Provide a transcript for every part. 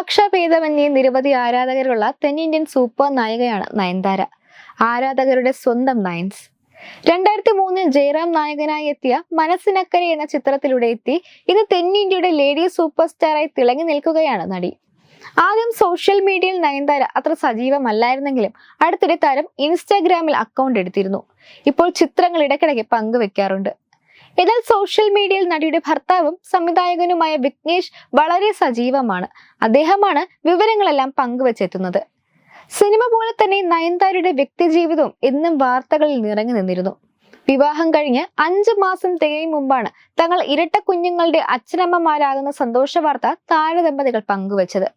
ഭാഷാഭേദമന്യേ നിരവധി ആരാധകരുള്ള തെന്നിന്ത്യൻ സൂപ്പർ നായികയാണ് നയൻതാര. ആരാധകരുടെ സ്വന്തം നയൻസ്. രണ്ടായിരത്തി മൂന്നിൽ ജയറാം നായകനായി എത്തിയ മനസ്സിനക്കരെ എന്ന ചിത്രത്തിലൂടെ എത്തി ഇന്ന് തെന്നിന്ത്യയുടെ ലേഡി സൂപ്പർ സ്റ്റാറായി തിളങ്ങി നിൽക്കുകയാണ് നടി. ആദ്യം സോഷ്യൽ മീഡിയയിൽ നയൻതാര അത്ര സജീവമല്ലായിരുന്നെങ്കിലും അടുത്തിടെ താരം ഇൻസ്റ്റാഗ്രാമിൽ അക്കൗണ്ട് എടുത്തിരുന്നു. ഇപ്പോൾ ചിത്രങ്ങൾ ഇടയ്ക്കിടയ്ക്ക് പങ്കുവെക്കാറുണ്ട്. എന്നാൽ സോഷ്യൽ മീഡിയയിൽ നടിയുടെ ഭർത്താവും സംവിധായകനുമായ വിഘ്നേഷ് വളരെ സജീവമാണ്. അദ്ദേഹമാണ് വിവരങ്ങളെല്ലാം പങ്കുവച്ചെത്തുന്നത്. സിനിമ പോലെ തന്നെ നയൻതാരയുടെ വ്യക്തിജീവിതവും എന്നും വാർത്തകളിൽ നിറഞ്ഞു നിന്നിരുന്നു. വിവാഹം കഴിഞ്ഞ് അഞ്ച് മാസം തികയും മുമ്പാണ് തങ്ങൾ ഇരട്ട കുഞ്ഞുങ്ങളുടെ അച്ഛനമ്മമാരാകുന്ന സന്തോഷ വാർത്ത താരദമ്പതികൾ പങ്കുവച്ചത്.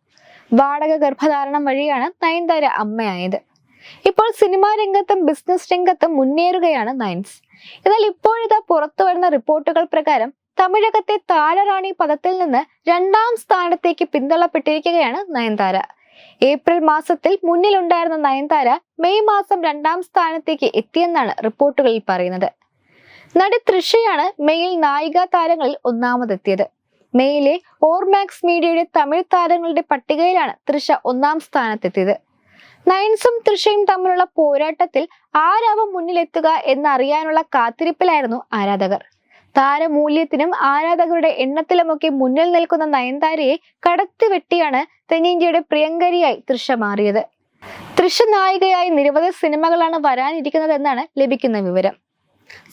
വാടക ഗർഭധാരണം വഴിയാണ് നയൻതാര അമ്മയായത്. ഇപ്പോൾ സിനിമാ രംഗത്തും ബിസിനസ് രംഗത്തും മുന്നേറുകയാണ് നയൻസ്. എന്നാൽ ഇപ്പോഴിതാ പുറത്തു വരുന്ന റിപ്പോർട്ടുകൾ പ്രകാരം തമിഴകത്തെ താരറാണി പദത്തിൽ നിന്ന് രണ്ടാം സ്ഥാനത്തേക്ക് പിന്തള്ളപ്പെട്ടിരിക്കുകയാണ് നയൻതാര. ഏപ്രിൽ മാസത്തിൽ മുന്നിലുണ്ടായിരുന്ന നയൻതാര മെയ് മാസം രണ്ടാം സ്ഥാനത്തേക്ക് എത്തിയെന്നാണ് റിപ്പോർട്ടുകളിൽ പറയുന്നത്. നടി തൃഷയാണ് മെയിൽ നായിക താരങ്ങളിൽ ഒന്നാമതെത്തിയത്. മെയിലെ ഓർമാക്സ് മീഡിയയുടെ തമിഴ് താരങ്ങളുടെ പട്ടികയിലാണ് തൃഷ ഒന്നാം സ്ഥാനത്തെത്തിയത്. നയൻസും തൃഷയും തമ്മിലുള്ള പോരാട്ടത്തിൽ ആരാവും മുന്നിലെത്തുക എന്നറിയാനുള്ള കാത്തിരിപ്പിലായിരുന്നു ആരാധകർ. താരമൂല്യത്തിനും ആരാധകരുടെ എണ്ണത്തിലുമൊക്കെ മുന്നിൽ നിൽക്കുന്ന നയൻതാരയെ കടത്തിവെട്ടിയാണ് തെന്നിന്ത്യയുടെ പ്രിയങ്കരിയായി തൃഷ മാറിയത്. തൃശ നായികയായി നിരവധി സിനിമകളാണ് വരാനിരിക്കുന്നതെന്നാണ് ലഭിക്കുന്ന വിവരം.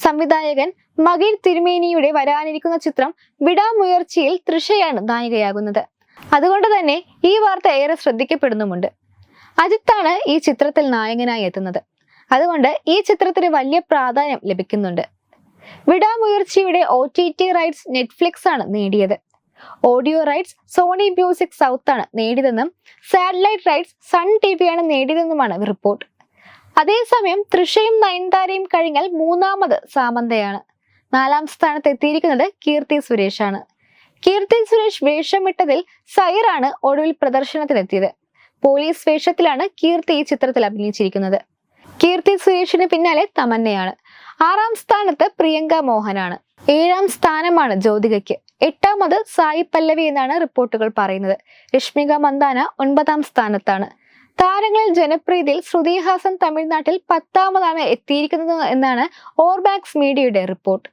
സംവിധായകൻ മകീർ തിരുമേനിയുടെ വരാനിരിക്കുന്ന ചിത്രം വിടാമുയർച്ചയിൽ തൃശയാണ് നായികയാകുന്നത്. അതുകൊണ്ട് തന്നെ ഈ വാർത്ത ഏറെ ശ്രദ്ധിക്കപ്പെടുന്നുമുണ്ട്. അജിത്താണ് ഈ ചിത്രത്തിൽ നായകനായി എത്തുന്നത്. അതുകൊണ്ട് ഈ ചിത്രത്തിന് വലിയ പ്രാധാന്യം ലഭിക്കുന്നുണ്ട്. വിടാമുയർച്ചയുടെ O T T rights Netflix ആണ് നേടിയത്. Audio rights Sony music south ആണ് നേടിയതെന്നും satellite rights Sun T V ആണ് നേടിയതെന്നുമാണ് റിപ്പോർട്ട്. അതേസമയം തൃശയും നയൻതാരയും കഴിഞ്ഞാൽ മൂന്നാമത് സാമന്തയാണ്. നാലാം സ്ഥാനത്ത് എത്തിയിരിക്കുന്നത് കീർത്തി സുരേഷാണ്. കീർത്തി സുരേഷ് വേഷമിട്ടതിൽ സൈറാണ് ഒടുവിൽ പ്രദർശനത്തിനെത്തിയത്. പോലീസ് വേഷത്തിലാണ് കീർത്തി ഈ ചിത്രത്തിൽ അഭിനയിച്ചിരിക്കുന്നത്. കീർത്തി സുരേഷിന് പിന്നാലെ തമന്നയാണ്. ആറാം സ്ഥാനത്ത് പ്രിയങ്ക മോഹനാണ്. ഏഴാം സ്ഥാനമാണ് ജ്യോതികയ്ക്ക്. എട്ടാമത് സായി പല്ലവി എന്നാണ് റിപ്പോർട്ടുകൾ പറയുന്നത്. രശ്മിക മന്ദാന ഒൻപതാം സ്ഥാനത്താണ്. താരങ്ങളിൽ ജനപ്രീതിയിൽ ശ്രുതി ഹാസൻ തമിഴ്നാട്ടിൽ പത്താമതാണ് എത്തിയിരിക്കുന്നത് എന്നാണ് ഓർബാക്സ് മീഡിയയുടെ റിപ്പോർട്ട്.